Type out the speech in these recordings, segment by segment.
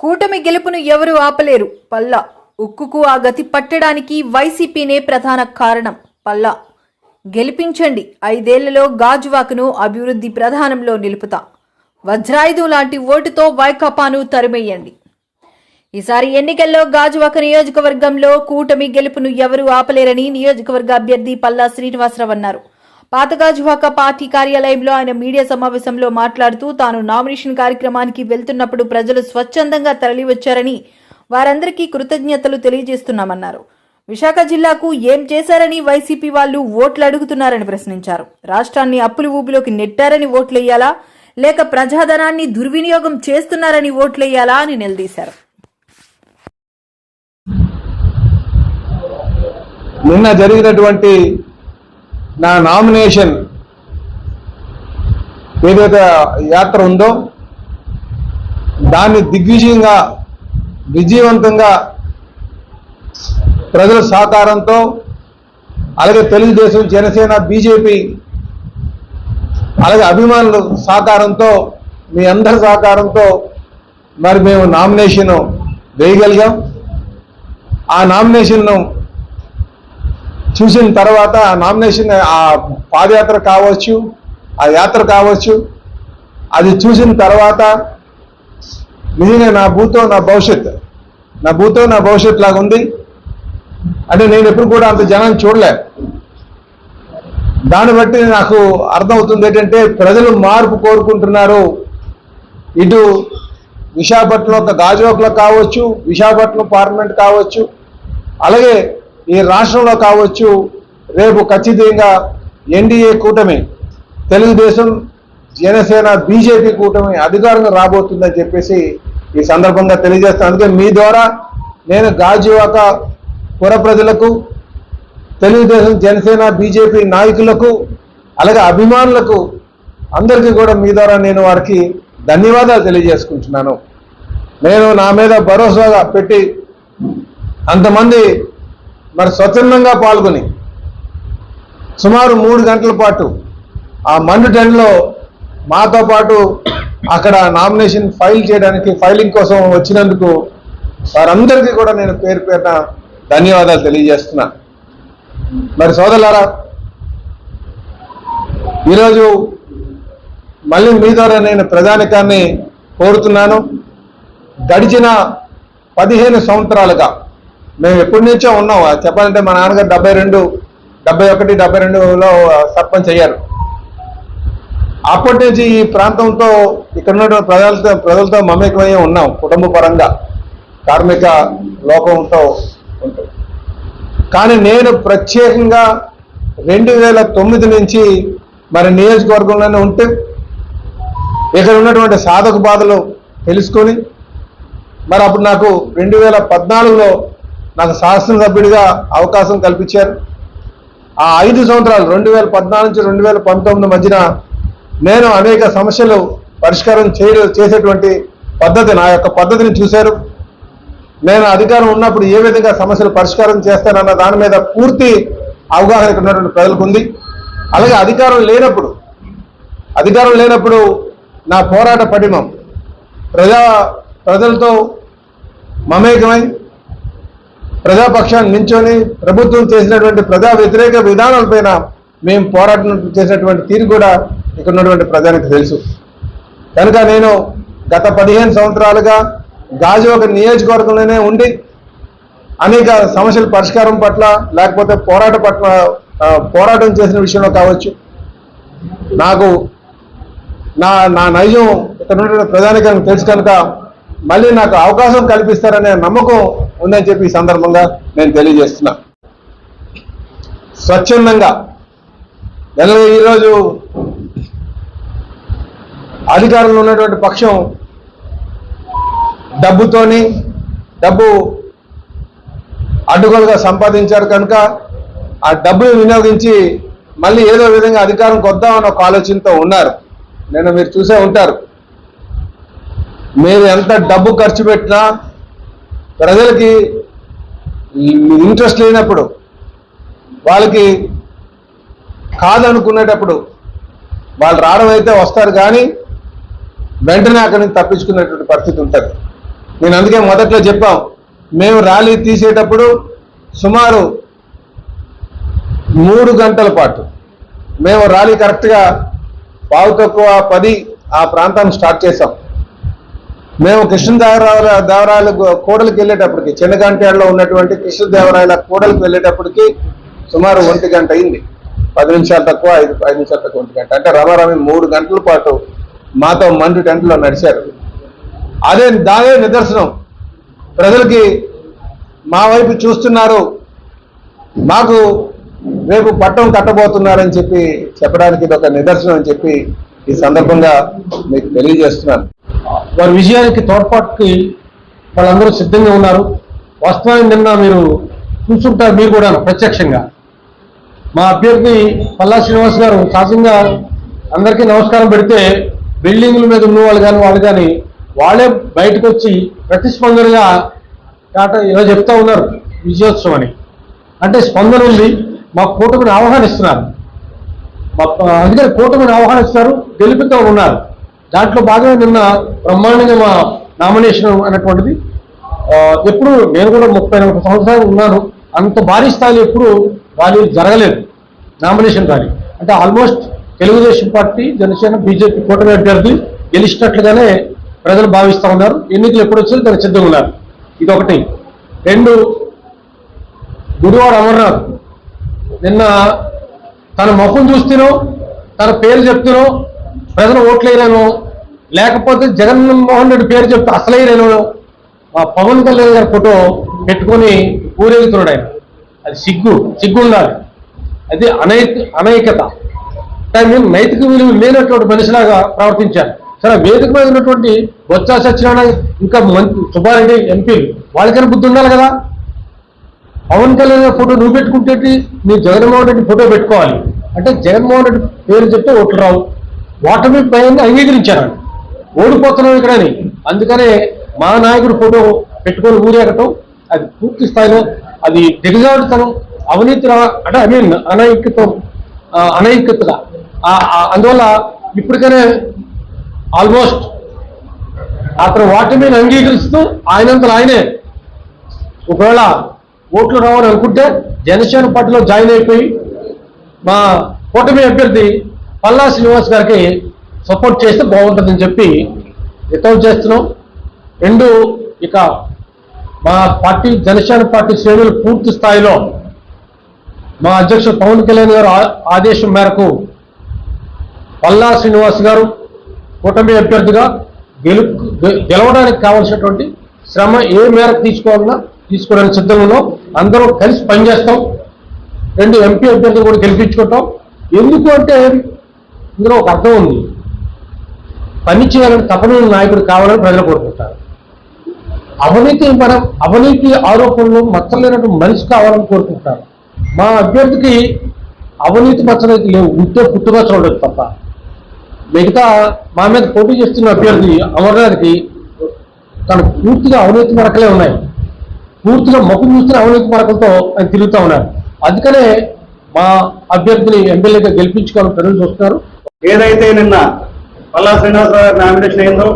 కూటమి గెలుపును ఎవరూ ఆపలేరు. పల్లా ఉక్కుకు ఆ గతి పట్టడానికి వైసీపీనే ప్రధాన కారణం. పల్లా గెలిపించండి. ఐదేళ్ళలో గాజువాకను అభివృద్ధి ప్రధానంలో నిలుపుతా. వజ్రాయుధం లాంటి ఓటుతో వైకాపాను తరిమేయండి. ఈసారి ఎన్నికల్లో గాజువాక నియోజకవర్గంలో కూటమి గెలుపును ఎవరూ ఆపలేరని నియోజకవర్గ అభ్యర్థి పల్లా శ్రీనివాసరావు అన్నారు. పాతగాజువాక పార్టీ కార్యాలయంలో ఆయన మీడియా సమావేశంలో మాట్లాడుతూ తాను నామినేషన్ కార్యక్రమానికి వెళ్తున్నప్పుడు ప్రజలు స్వచ్ఛందంగా తరలివచ్చారని వారందరికీ కృతజ్ఞతలు తెలియజేస్తున్నామన్నారు. విశాఖ జిల్లాకు ఏం చేశారని వైసీపీ వాళ్ళు ఓట్లు అడుగుతున్నారని ప్రశ్నించారు. రాష్ట్రాన్ని అప్పులు ఊబిలోకి నెట్టారని ఓట్లెయ్యాలా లేక ప్రజాధనాన్ని దుర్వినియోగం చేస్తున్నారని ఓట్లెయ్యాలా అని నిలదీశారు. నిన్న జరిగినటువంటి నా నామినేషన్ ఏదైతే యాత్ర ఉందో దాన్ని దిగ్విజయంగా విజయవంతంగా ప్రజల సహకారంతో అలాగే తెలుగుదేశం జనసేన బీజేపీ అలాగే అభిమానుల సహకారంతో మీ అందరి సహకారంతో మరి మేము నామినేషన్ వేయగలిగాం. ఆ నామినేషన్ను చూసిన తర్వాత ఆ నామినేషన్ ఆ పాదయాత్ర కావచ్చు ఆ యాత్ర కావచ్చు అది చూసిన తర్వాత నిజంగా నా భూతో నా భవిష్యత్ నా భూతో నా భవిష్యత్ లాగా ఉంది. అంటే నేను ఎప్పుడు కూడా అంత జనాన్ని చూడలే. దాన్ని బట్టి నాకు అర్థమవుతుంది ఏంటంటే ప్రజలు మార్పు కోరుకుంటున్నారు. ఇటు విశాఖపట్నం ఒక గాజువాకలో కావచ్చు విశాఖపట్నం పార్లమెంట్ కావచ్చు అలాగే ఈ రాష్ట్రంలో కావచ్చు రేపు ఖచ్చితంగా ఎన్డీఏ కూటమి తెలుగుదేశం జనసేన బీజేపీ కూటమి అధికారంగా రాబోతుందని చెప్పేసి ఈ సందర్భంగా తెలియజేస్తాను అందుకే మీ ద్వారా నేను గాజువాక పుర ప్రజలకు తెలుగుదేశం జనసేన బీజేపీ నాయకులకు అలాగే అభిమానులకు అందరికీ కూడా మీ ద్వారా నేను వారికి ధన్యవాదాలు తెలియజేసుకుంటున్నాను. నేను నా మీద భరోసాగా పెట్టి అంతమంది మరి స్వచ్ఛందంగా పాల్గొని సుమారు మూడు గంటల పాటు ఆ మండు టెన్లో మాతో పాటు అక్కడ నామినేషన్ ఫైల్ చేయడానికి ఫైలింగ్ కోసం వచ్చినందుకు వారందరికీ కూడా నేను పేరు పేరున ధన్యవాదాలు తెలియజేస్తున్నా. మరి సోదరులారా ఈరోజు మళ్ళీ మీ ద్వారా నేను ప్రధానికాన్ని కోరుతున్నాను. గడిచిన పదిహేను సంవత్సరాలుగా మేము ఎప్పటి నుంచో ఉన్నాం. అది చెప్పాలంటే మా నాన్నగారు డెబ్బై రెండు డెబ్బై ఒకటి డెబ్బై రెండులో సర్పంచ్ అయ్యారు. అప్పటి నుంచి ఈ ప్రాంతంతో ఇక్కడ ఉన్నటువంటి ప్రజలతో ప్రజలతో మమేకమై ఉన్నాం కుటుంబ పరంగా కార్మిక లోకంతో ఉంటాం. కానీ నేను ప్రత్యేకంగా రెండు వేల తొమ్మిది నుంచి మరి నియోజకవర్గంలోనే ఉంటే ఇక్కడ ఉన్నటువంటి సాధక బాధలు తెలుసుకొని మరి అప్పుడు నాకు రెండు వేల పద్నాలుగులో నాకు శాసనసభ్యుడిగా అవకాశం కల్పించారు. ఆ ఐదు సంవత్సరాలు రెండు వేల పద్నాలుగు నుంచి రెండు వేల పంతొమ్మిది మధ్యన నేను అనేక సమస్యలు పరిష్కారం చేయ చేసేటువంటి పద్ధతి నా యొక్క పద్ధతిని చూశారు. నేను అధికారం ఉన్నప్పుడు ఏ విధంగా సమస్యలు పరిష్కారం చేస్తానన్న దాని మీద పూర్తి అవగాహన ఉన్నటువంటి ప్రజలకు ఉంది. అలాగే అధికారం లేనప్పుడు అధికారం లేనప్పుడు నా పోరాట పటిమం ప్రజా ప్రజలతో మమేకమై ప్రజాపక్షాన్ని నించొని ప్రభుత్వం చేసినటువంటి ప్రజా వ్యతిరేక విధానాలపైన మేము పోరాటం చేసినటువంటి తీరు కూడా ఇక్కడ ఉన్నటువంటి ప్రజానికి తెలుసు. కనుక నేను గత పదిహేను సంవత్సరాలుగా గాజు ఒక నియోజకవర్గంలోనే ఉండి అనేక సమస్యల పరిష్కారం పట్ల లేకపోతే పోరాట పట్ల పోరాటం చేసిన విషయంలో కావచ్చు. నాకు నా నా నైజం ఇక్కడ ఉన్నటువంటి ప్రధానికానికి తెలుసు కనుక మళ్ళీ నాకు అవకాశం కల్పిస్తారనే నమ్మకం ఉందని చెప్పి ఈ సందర్భంగా నేను తెలియజేస్తున్నా. స్వచ్ఛందంగా ఎలాగో ఈరోజు అధికారంలో ఉన్నటువంటి పక్షం డబ్బుతోని డబ్బు అడ్డుగోలుగా సంపాదించారు కనుక ఆ డబ్బును వినియోగించి మళ్ళీ ఏదో విధంగా అధికారం కొద్దామని ఒక ఆలోచనతో ఉన్నారు. నేను మీరు చూసే ఉంటారు. మీరు ఎంత డబ్బు ఖర్చు పెట్టినా ప్రజలకి ఇంట్రెస్ట్ లేనప్పుడు వాళ్ళకి కాదనుకునేటప్పుడు వాళ్ళు రావడం అయితే వస్తారు కానీ వెంటనే అక్కడి నుంచి తప్పించుకునేటువంటి పరిస్థితి ఉంటుంది. నేను అందుకే మొదట్లో చెప్పాం మేము ర్యాలీ తీసేటప్పుడు సుమారు మూడు గంటల పాటు మేము ర్యాలీ కరెక్ట్గా పావు తక్కువ పది ఆ ప్రాంతాన్ని స్టార్ట్ చేసాం. మేము కృష్ణదేవరాయల దేవరాయల కూడలికి వెళ్ళేటప్పటికి చిన్నగంటేడలో ఉన్నటువంటి కృష్ణదేవరాయల కూడలికి వెళ్ళేటప్పటికి సుమారు ఒంటి గంట అయింది. పది నిమిషాలు తక్కువ ఐదు ఐదు నిమిషాలు తక్కువ ఒంటి గంట. అంటే రమారమి మూడు గంటల పాటు మాతో మండు టెంట్లో నడిచారు. అదే దానే నిదర్శనం. ప్రజలకి మా వైపు చూస్తున్నారు. మాకు రేపు పట్టం కట్టబోతున్నారని చెప్పి చెప్పడానికి ఇది ఒక నిదర్శనం అని చెప్పి ఈ సందర్భంగా మీకు తెలియజేస్తున్నాను. వారి విజయానికి తోడ్పాటుకి వాళ్ళందరూ సిద్ధంగా ఉన్నారు. వాస్తవానికి నిన్న మీరు చూసుంటారు మీరు కూడా ప్రత్యక్షంగా. మా అభ్యర్థి పల్లా శ్రీనివాస్ గారు సహజంగా అందరికీ నమస్కారం పెడితే బిల్డింగుల మీద ఉన్న వాళ్ళు కానీ వాళ్ళు కానీ వాళ్ళే బయటకు వచ్చి ప్రతిస్పందనగా టాట ఇలా చెప్తా ఉన్నారు విజయోత్సవం అని అంటే స్పందన ఉంది. మా కూటమిని ఆహ్వానిస్తున్నారు. మా- అందుకని కూటమిని ఆహ్వానిస్తారు గెలిపిద్దాం ఉన్నారు. దాంట్లో భాగంగా నిన్న బ్రహ్మాండంగా మా నామినేషన్ అనేటువంటిది ఎప్పుడు నేను కూడా ముప్పై నలభై సంవత్సరాలు ఉన్నాను. అంత భారీ స్థాయిలో ఎప్పుడు ర్యాలీ జరగలేదు. Nomination rally. అంటే almost Telugudesam party Janasena BJP కూటమి అభ్యర్థి గెలిచినట్లుగానే ప్రజలు భావిస్తూ ఉన్నారు. ఎన్నికలు ఎప్పుడు వచ్చారు దానికి సిద్ధంగా ఉన్నారు. ఇది ఒకటి రెండు గుడివాడ అమర్నాథ్. నిన్న తన ముఖం చూస్తేనో తన పేరు చెప్తేనో ప్రజలు ఓట్లేయలేను. లేకపోతే జగన్మోహన్ రెడ్డి పేరు చెప్తే అసలేయలేను. మా పవన్ కళ్యాణ్ గారి ఫోటో పెట్టుకొని ఊరేగుతున్నాడు ఆయన. అది సిగ్గు సిగ్గు ఉండాలి. అది అనైత అనైకత కానీ మేము నైతిక విలువ లేనటువంటి మనిషిలాగా ప్రవర్తించాను. సరే వేదిక మీద ఉన్నటువంటి బొత్స సత్యనారాయణ ఇంకా మంత్రి సుబ్బారెడ్డి ఎంపీలు వాళ్ళకైనా బుద్ధి ఉండాలి కదా? పవన్ కళ్యాణ్ గారి ఫోటో నువ్వు పెట్టుకుంటే నీ జగన్మోహన్ రెడ్డి ఫోటో పెట్టుకోవాలి. అంటే జగన్మోహన్ రెడ్డి పేరు చెప్తే ఓట్లు రావు. ఓటమి పైన అంగీకరించారు ఓడిపోతున్నాం ఇక్కడని అందుకనే మా నాయకుడు ఫోటో పెట్టుకొని ఊరేగటం అది పూర్తి స్థాయిలో అది దిగజాడుతనం అవినీతి అంటే ఐ మీన్ అనైక్యతం అనైక్యతగా. అందువల్ల ఇప్పటికనే ఆల్మోస్ట్ అతను ఓటమిని అంగీకరిస్తూ ఆయనంతలో ఆయనే ఒకవేళ ఓట్లు రావాలని అనుకుంటే జనసేన పార్టీలో జాయిన్ అయిపోయి మా కూటమి అభ్యర్థి పల్లా శ్రీనివాస్ గారికి సపోర్ట్ చేస్తే బాగుంటుందని చెప్పి రికవర్ చేస్తున్నాం. రెండు ఇక మా పార్టీ జనసేన పార్టీ శ్రేణులు పూర్తి స్థాయిలో మా అధ్యక్షుడు పవన్ కళ్యాణ్ గారు ఆదేశం మేరకు పల్లా శ్రీనివాస్ గారు కూటమి అభ్యర్థిగా గెలు గె- గెలవడానికి కావాల్సినటువంటి శ్రమ ఏ మేరకు తీసుకోవాలన్నా తీసుకోవడానికి సిద్ధంలో అందరూ కలిసి పనిచేస్తాం. రెండు ఎంపీ అభ్యర్థులు కూడా గెలిపించుకుంటాం. ఎందుకు అంటే ఇందులో ఒక అర్థం ఉంది. పని చేయాలని తపన నాయకుడు కావాలని ప్రజలు కోరుకుంటారు. అవినీతి మనం అవినీతి ఆరోపణలు మచ్చలేనట్టు మనిషి కావాలని కోరుకుంటారు. మా అభ్యర్థికి అవినీతి మచ్చలైతే లేవు. ఉంటే పుట్టుగా ఉండదు తప్ప. మిగతా మా మీద పోటీ చేస్తున్న అభ్యర్థి అమర్నాథ్కి తను పూర్తిగా అవినీతి మరకలే ఉన్నాయి. పూర్తిగా ముఖం చూస్తున్న అవినీతి మరకలతో ఆయన తిరుగుతూ ఉన్నారు. అందుకనే మా అభ్యర్థిని ఎమ్మెల్యేగా గెలిపించుకోవాలని ప్రజలు చూస్తున్నారు. ఏదైతే నిన్న పల్లా శ్రీనివాసరావు గారి నామినేషన్ అయిందో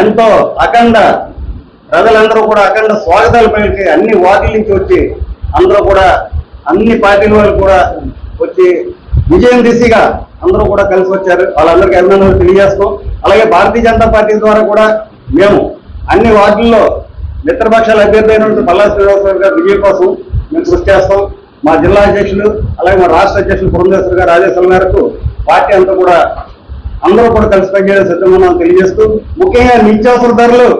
ఎంతో అఖండ ప్రజలందరూ కూడా అఖండ స్వాగతాలు పలికి అన్ని వార్డుల నుంచి వచ్చి అందరూ కూడా అన్ని పార్టీల వాళ్ళు కూడా వచ్చి విజయం దిశగా అందరూ కూడా కలిసి వచ్చారు. వాళ్ళందరికీ అభినందనలు తెలియజేస్తాం అలాగే భారతీయ జనతా పార్టీ ద్వారా కూడా మేము అన్ని వార్డుల్లో మిత్రపక్షాల అభ్యర్థి అయినటువంటి పల్లా శ్రీనివాసరావు గారి విజయం కోసం మేము కృషి చేస్తాం. మా జిల్లా అధ్యక్షులు అలాగే మా రాష్ట్ర అధ్యక్షులు పురంధేశ్వర్ గారి ఆదేశాల మేరకు పార్టీ అంతా కూడా అందరూ కూడా కలిసి పనిచేయడం సిద్ధంగా తెలియజేస్తూ ముఖ్యంగా నిత్యావసర ధరలు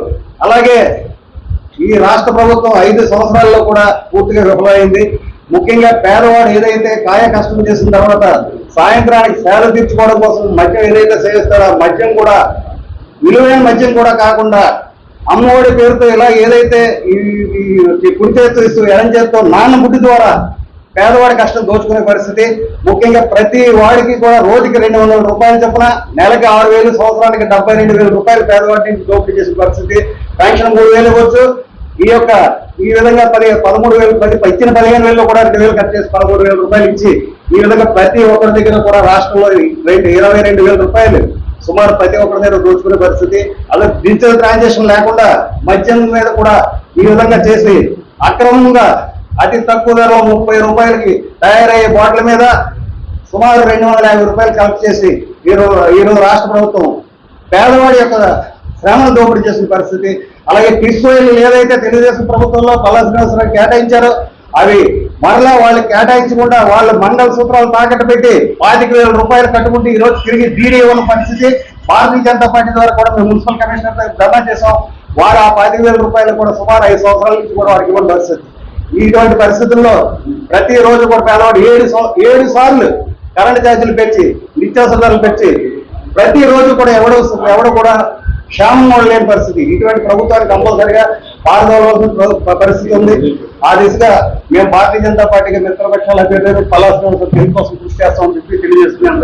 అలాగే ఈ రాష్ట్ర ప్రభుత్వం ఐదు సంవత్సరాల్లో కూడా పూర్తిగా విఫలమైంది. ముఖ్యంగా పేదవాడు ఏదైతే కాయ కష్టం చేసిన తర్వాత సాయంత్రానికి సేద తీర్చుకోవడం కోసం మద్యం ఏదైతే సేవిస్తారో ఆ మద్యం కూడా విలువైన మద్యం కూడా కాకుండా అమ్మఒడి పేరుతో ఇలా ఏదైతే ఈ కుడి చేస్తూ ఇస్తూ ఎడం చేస్తూ నాన్న బుడ్డి ద్వారా పేదవాడి కష్టం దోచుకునే పరిస్థితి. ముఖ్యంగా ప్రతి వాడికి కూడా రోజుకి రెండు వందల రూపాయలు చొప్పున నెలకి ఆరు వేలు సంవత్సరానికి డెబ్బై రెండు వేల రూపాయలు పేదవాడి నుంచి దోపిడీ చేసిన పరిస్థితి. పెన్షన్ మూడు వేలు ఇవ్వచ్చు. ఈ యొక్క ఈ విధంగా పది పదమూడు వేలు ప్రతి ఇచ్చిన పదిహేను వేలు కూడా రెండు వేలు కట్ చేసి పదమూడు వేల రూపాయలు ఇచ్చి ఈ విధంగా ప్రతి ఒక్కరి దగ్గర కూడా రాష్ట్రంలో రెండు ఇరవై రెండు వేల రూపాయలు సుమారు ప్రతి ఒక్కరి దగ్గర దోచుకునే పరిస్థితి. అలా డిజిటల్ ట్రాన్సాక్షన్ లేకుండా మద్యం మీద కూడా ఈ విధంగా చేసి అక్రమంగా అతి తక్కువ ధరలో ముప్పై రూపాయలకి తయారయ్యే బాటిల్ మీద సుమారు రెండు వందల యాభై రూపాయలు కలెక్ట్ చేసి ఈరోజు ఈరోజు రాష్ట్ర ప్రభుత్వం పేదవాడి యొక్క శ్రమను దోపిడీ చేసిన పరిస్థితి. అలాగే కిస్కోయిల్ ఏదైతే తెలుగుదేశం ప్రభుత్వంలో పల్లా శ్రీనివాసరావు కేటాయించారో అవి మరలా వాళ్ళు కేటాయించకుండా వాళ్ళ మండల సూత్రాలు తాకట్టు పెట్టి పాతిక వేల రూపాయలు కట్టుకుంటే ఈరోజు తిరిగి డీడీ ఇవ్వని పరిస్థితి. భారతీయ జనతా పార్టీ ద్వారా కూడా మేము మున్సిపల్ కమిషనర్ దగ్గర ధర్నా చేసాం వారు ఆ పాతిక వేల రూపాయలు కూడా సుమారు ఐదు సంవత్సరాల నుంచి కూడా వారికి ఇవ్వని పరిస్థితి ఇటువంటి పరిస్థితుల్లో ప్రతిరోజు కూడా పేదవాడు ఏడు ఏడు సార్లు కరెంట్ ఛార్జీలు పెంచి నిత్యావసర ధరలు పెంచి ప్రతిరోజు కూడా ఎవడు ఎవడు కూడా క్షేమంగా లేని పరిస్థితి. ఇటువంటి ప్రభుత్వానికి కంపల్సరిగా పాల్గొనవలసిన ప్ర- పరిస్థితి ఉంది. ఆ దిశగా మేము భారతీయ జనతా పార్టీకి మిత్రపక్షాల అభ్యర్థులు పలాసం కోసం కృషి చేస్తామని చెప్పి తెలియజేస్తున్నాం